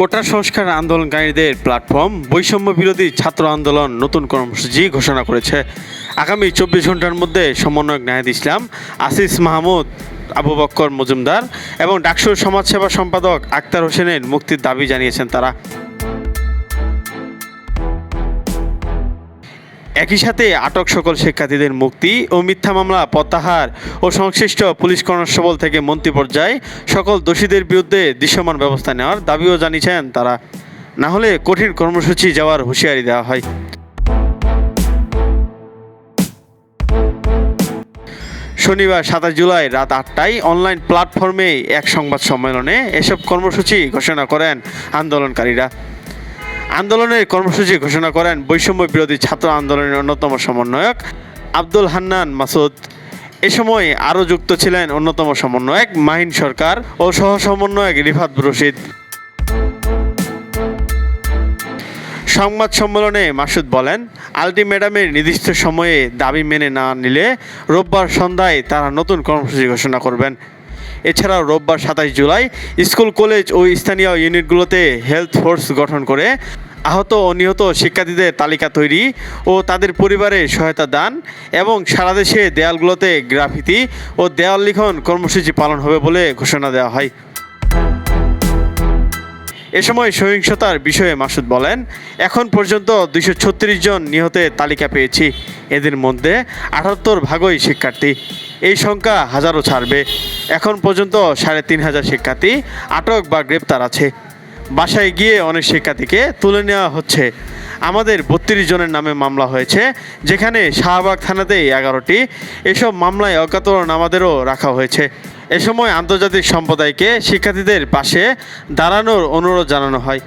কোটা সংস্কার আন্দোলনকারীদের প্ল্যাটফর্ম বৈষম্য বিরোধী ছাত্র আন্দোলন নতুন কর্মসূচি ঘোষণা করেছে। আগামী চব্বিশ ঘণ্টার মধ্যে সমন্বয়ক নাহিদ ইসলাম, আসিস মাহমুদ, আবু বক্কর মজুমদার এবং ডাকসুর সমাজসেবা সম্পাদক আক্তার হোসেনের মুক্তির দাবি জানিয়েছেন তারা। একই সাথে আটক সকল শিক্ষার্থীদের মুক্তি ও মিথ্যা মামলা, প্রত্যাহার ও সংশ্লিষ্ট পুলিশ কনস্টেবল থেকে মন্ত্রী পর্যায়ে সকল দোষীদের বিরুদ্ধে দৃশ্যমান ব্যবস্থা নেওয়ার দাবিও জানিয়েছেন তারা। না হলে কঠিন কর্মসূচি যাওয়ার হুঁশিয়ারি দেওয়া হয়। শনিবার সাতাশ জুলাই রাত আটটায় অনলাইন প্ল্যাটফর্মে এক সংবাদ সম্মেলনে এসব কর্মসূচি ঘোষণা করেন আন্দোলনকারীরা। আন্দোলনের কর্মসূচি ঘোষণা করেন বৈষম্য বিরোধী ছাত্র আন্দোলনের অন্যতম সমন্বয়ক আব্দুল হান্নান মাসুদ। এ সময় আরও যুক্ত ছিলেন অন্যতম সমন্বয়ক মাহিন সরকার ও সহ সমন্বয়ক রিফাত রশিদ। সংবাদ সম্মেলনে মাসুদ বলেন, আলটিমেটামের নির্দিষ্ট সময়ে দাবি মেনে না নিলে রোববার সন্ধ্যায় তারা নতুন কর্মসূচি ঘোষণা করবেন। এছাড়াও রোববার সাতাশ জুলাই স্কুল, কলেজ ও স্থানীয় ইউনিটগুলোতে হেলথ ফোর্স গঠন করে আহত ও নিহত শিক্ষার্থীদের তালিকা তৈরি ও তাদের পরিবারে সহায়তা দান এবং সারা দেশে দেয়ালগুলোতে গ্রাফিতি ও দেয়াল লিখন কর্মসূচি পালন হবে বলে ঘোষণা দেওয়া হয়। এ সময় সহিংসতার বিষয়ে মাসুদ বলেন, এখন পর্যন্ত দুইশো ছত্রিশ জন নিহতের তালিকা পেয়েছি। এদের মধ্যে আটাত্তর ভাগই শিক্ষার্থী। এই সংখ্যা হাজারও ছাড়বে। এখন পর্যন্ত সাড়ে তিন হাজার শিক্ষার্থী আটক বা গ্রেপ্তার আছে। বাসায় গিয়ে অনেক শিক্ষার্থীকে তুলে নেওয়া হচ্ছে। আমাদের বত্রিশ জনের নামে মামলা হয়েছে, যেখানে শাহবাগ থানাতে এগারোটি। এসব মামলায় অজ্ঞাতরণ আমাদেরও রাখা হয়েছে। এ সময় আন্তর্জাতিক সম্প্রদায়কে শিক্ষার্থীদের পাশে দাঁড়ানোর অনুরোধ জানানো হয়।